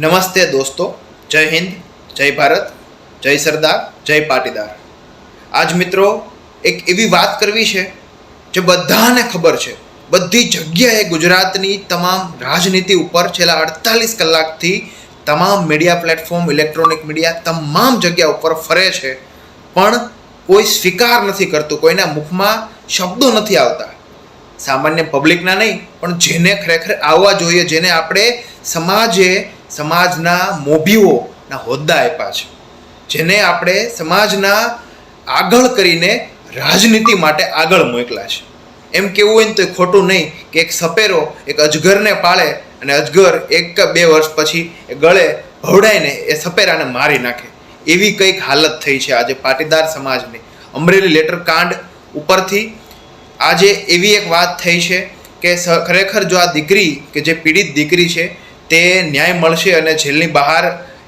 નમસ્તે દોસ્તો, જય હિન્દ, જય ભારત, જય સરદાર, જય પાટીદાર. આજ મિત્રો, એક એવી વાત કરવી છે, જે બધાને ખબર છે. બધી જગ્યાએ ગુજરાતની તમામ રાજનીતિ ઉપર છેલ્લા અડતાલીસ કલાકથી તમામ મીડિયા પ્લેટફોર્મ ઇલેક્ટ્રોનિક મીડિયા તમામ જગ્યા ઉપર ફરે છે. પણ કોઈ સ્વીકાર નથી કરતું, કોઈના મુખમાં શબ્દો નથી આવતા. સામાન્ય પબ્લિકના નહીં, પણ જેને ખરેખર આવવા જોઈએ, જેને આપણે સમાજે સમાજના મોભીઓના હોદ્દા આપ્યા છે. જેને આપણે સમાજના આગળ કરીને રાજનીતિ માટે આગળ મોકલા છે. એમ કેવું હોય ને તો ખોટું નહીં કે એક સપેરો એક અજગરને પાળે અને અજગર એક કે બે વર્ષ પછી એ ગળે ભવડાઈને એ સપેરાને મારી નાખે. એવી કંઈક હાલત થઈ છે આજે પાટીદાર સમાજની. અમરેલી લેટર કાંડ ઉપરથી આજે એવી એક વાત થઈ છે કે ખરેખર જો આ દીકરી કે જે પીડિત દીકરી છે તે ન્યાય મળશે અને જેલની બહાર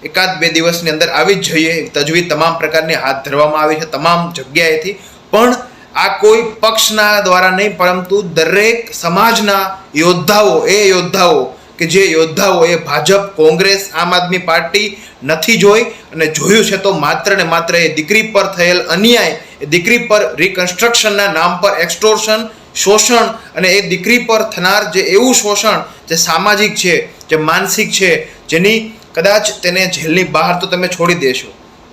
એકાદ બે દિવસની અંદર આવી જ જોઈએ તજવીજ તમામ પ્રકારની હાથ ધરવામાં આવી છે, તમામ જગ્યાએથી. પણ આ કોઈ પક્ષના દ્વારા નહીં, પરંતુ દરેક સમાજના યોદ્ધાઓ, એ યોદ્ધાઓ કે જે યોદ્ધાઓ, એ ભાજપ, કોંગ્રેસ, આમ આદમી પાર્ટી નથી જોઈ અને જોયું છે તો માત્ર ને માત્ર એ દીકરી પર થયેલ અન્યાય, એ દીકરી પર રિકન્સ્ટ્રક્શનના નામ પર એક્સટોર્શન શોષણ અને એ દીકરી પર થનાર જે એવું શોષણ જે સામાજિક છે, જે માનસિક છે, જેની કદાચ તેને જેલની બહાર તો તમે છોડી દેશો.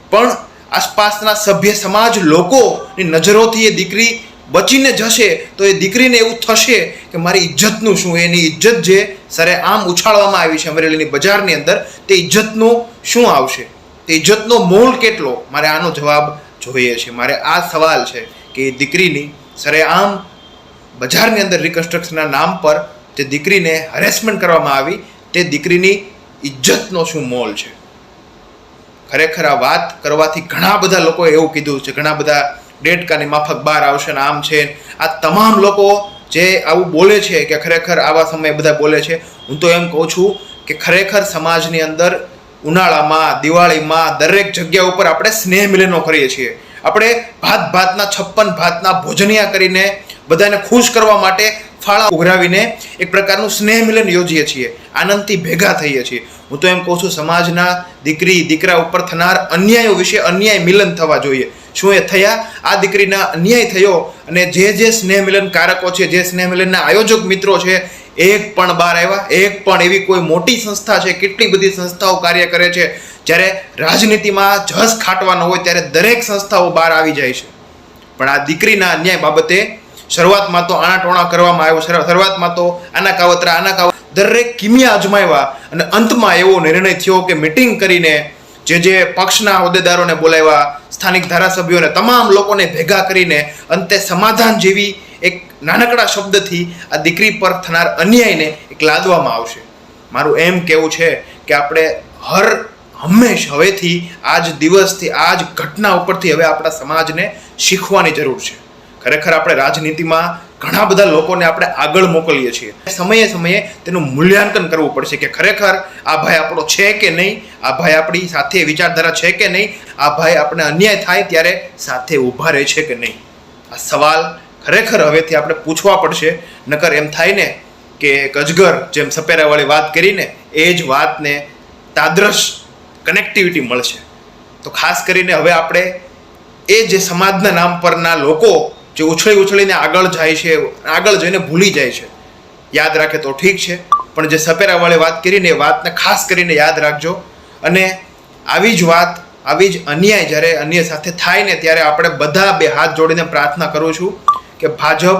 પણ આસપાસના સભ્ય સમાજ લોકોની નજરોથી એ દીકરી બચીને જશે તો એ દીકરીને એવું થશે કે મારી ઇજ્જતનું શું? એની ઇજ્જત જે સરે આમ ઉછાળવામાં આવી છે અમરેલીની બજારની અંદર, તે ઇજ્જતનું શું આવશે? તે ઇજ્જતનો મોલ કેટલો? મારે આનો જવાબ જોઈએ છે. મારે આ સવાલ છે કે એ દીકરીની સરે આમ બજારની અંદર રિકન્સ્ટ્રક્શનના નામ પર જે દીકરીને હરેસમેન્ટ કરવામાં આવી, તે દીકરીની ઇજ્જતનો શું મોલ છે? ખરેખર આ વાત કરવાથી ઘણા બધા લોકોએ એવું કીધું છે, ઘણા બધા ડેટકાની માફક બહાર આવશે ને આમ છે આ તમામ લોકો જે આવું બોલે છે કે ખરેખર આવા સમયે બધા બોલે છે, હું તો એમ કહું છું કે ખરેખર સમાજની અંદર ઉનાળામાં, દિવાળીમાં દરેક જગ્યા ઉપર આપણે સ્નેહ મિલનો કરીએ છીએ. આપણે ભાત ભાતના, છપ્પન ભાતના ભોજનિયા કરીને બધાને ખુશ કરવા માટે ફાળા ઉઘરાવીને એક પ્રકારનું સ્નેહ મિલન યોજીએ છીએ. આનંદથી ભેગા થઈએ છીએ. હું તો એમ કહું છું, સમાજના દીકરી, દીકરા ઉપર થનાર અન્યાયો વિશે અન્યાય મિલન થવા જોઈએ. શું એ થયા? આ દીકરીના અન્યાય થયો અને જે જે સ્નેહ મિલન કારકો છે, જે સ્નેહ મિલનના આયોજક મિત્રો છે, એક પણ બહાર આવ્યા. એક પણ એવી કોઈ મોટી સંસ્થા છે, કેટલી બધી સંસ્થાઓ કાર્ય કરે છે, જ્યારે રાજનીતિમાં જસ ખાટવાનો હોય ત્યારે દરેક સંસ્થાઓ બહાર આવી જાય છે. પણ આ દીકરીના અન્યાય બાબતે શરૂઆતમાં તો આણા ટોણા કરવામાં આવ્યો શરૂઆતમાં તો આના કાવતરા, આના કાવ, દરેક કિમિયા અજમાવ્યા અને અંતમાં એવો નિર્ણય થયો કે મિટિંગ કરીને જે જે પક્ષના હોદ્દેદારોને બોલાવ્યા, સ્થાનિક ધારાસભ્યોને, તમામ લોકોને ભેગા કરીને અંતે સમાધાન જેવી એક નાનકડા શબ્દથી આ દીકરી પર થનાર અન્યાયને એક લાદવામાં આવશે. મારું એમ કહેવું છે કે આપણે હર હંમેશ હવેથી આજ દિવસથી આ જ ઘટના ઉપરથી હવે આપણા સમાજને શીખવાની જરૂર છે. ખરેખર આપણે રાજનીતિમાં ઘણા બધા લોકોને આપણે આગળ મોકલીએ છીએ. સમયે સમયે તેનું મૂલ્યાંકન કરવું પડશે કે ખરેખર આ ભાઈ આપણો છે કે નહીં, આ ભાઈ આપણી સાથે વિચારધારા છે કે નહીં, આ ભાઈ આપણે અન્યાય થાય ત્યારે સાથે ઊભા રહે છે કે નહીં? આ સવાલ ખરેખર હવેથી આપણે પૂછવા પડશે. નકર એમ થાય ને કે એક જેમ સપેરાવાળી વાત કરીને એ જ વાતને તાદ્રશ કનેક્ટિવિટી મળશે. તો ખાસ કરીને હવે આપણે એ જે સમાજના નામ પરના લોકો જે ઉછળી ઉછળીને આગળ જાય છે, આગળ જઈને ભૂલી જાય છે. યાદ રાખે તો ઠીક છે, પણ જે સપેરાવાળી વાત કરીને એ વાતને ખાસ કરીને યાદ રાખજો. અને આવી જ વાત, આવી જ અન્યાય જ્યારે અન્ય સાથે થાય ને ત્યારે આપણે બધા બે હાથ જોડીને પ્રાર્થના કરું છું કે ભાજપ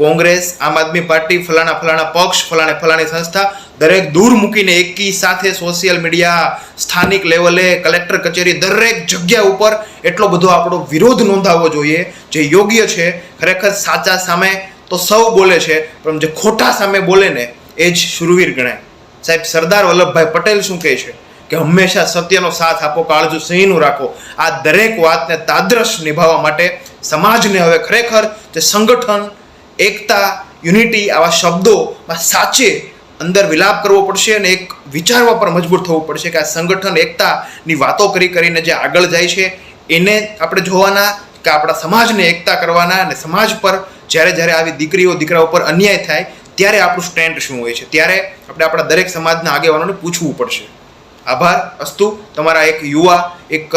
કોંગ્રેસ, આમ આદમી પાર્ટી, ફલાણા ફલાણા પક્ષ, ફલાણે ફલાણી સંસ્થા, દરેક દૂર મૂકીને એકી સાથે સોશિયલ મીડિયા સ્થાનિક લેવલે, કલેક્ટર કચેરી દરેક જગ્યા ઉપર એટલો બધો આપણો વિરોધ નોંધાવવો જોઈએ, જે યોગ્ય છે, ખરેખર સાચા સામે તો સૌ બોલે છે, પણ જે ખોટા સામે બોલે ને, એ જ શુરવીર ગણાય. સાહેબ, સરદાર વલ્લભભાઈ પટેલ શું કહે છે? કે હંમેશા સત્યનો સાથ આપો કાળજુ સિંહનું રાખો. આ દરેક વાતને તાદ્રશ નિભાવવા માટે સમાજને હવે ખરેખર જે સંગઠન એકતા, યુનિટી આવા શબ્દોમાં સાચે અંદર વિલાપ કરવો પડશે અને એક વિચારવા પર મજબૂર થવું પડશે કે આ સંગઠન એકતાની વાતો કરી કરીને જે આગળ જાય છે, એને આપણે જોવાના કે આપણા સમાજને એકતા કરવાના અને સમાજ પર જ્યારે જ્યારે આવી દીકરીઓ દીકરા ઉપર અન્યાય થાય, ત્યારે આપણું સ્ટેન્ડ શું હોય છે? ત્યારે આપણે આપણા દરેક સમાજના આગેવાનોને પૂછવું પડશે. આભાર, અસ્તુ. તમારા એક યુવા, એક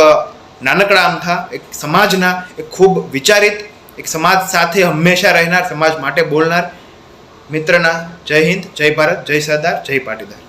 નાનકડા અમથા એક સમાજના, એક ખૂબ વિચારિત એક સમાજ સાથે હંમેશા રહેનાર, સમાજ માટે બોલનાર મિત્રના જય હિન્દ, જય ભારત, જય સરદાર, જય પાટીદાર.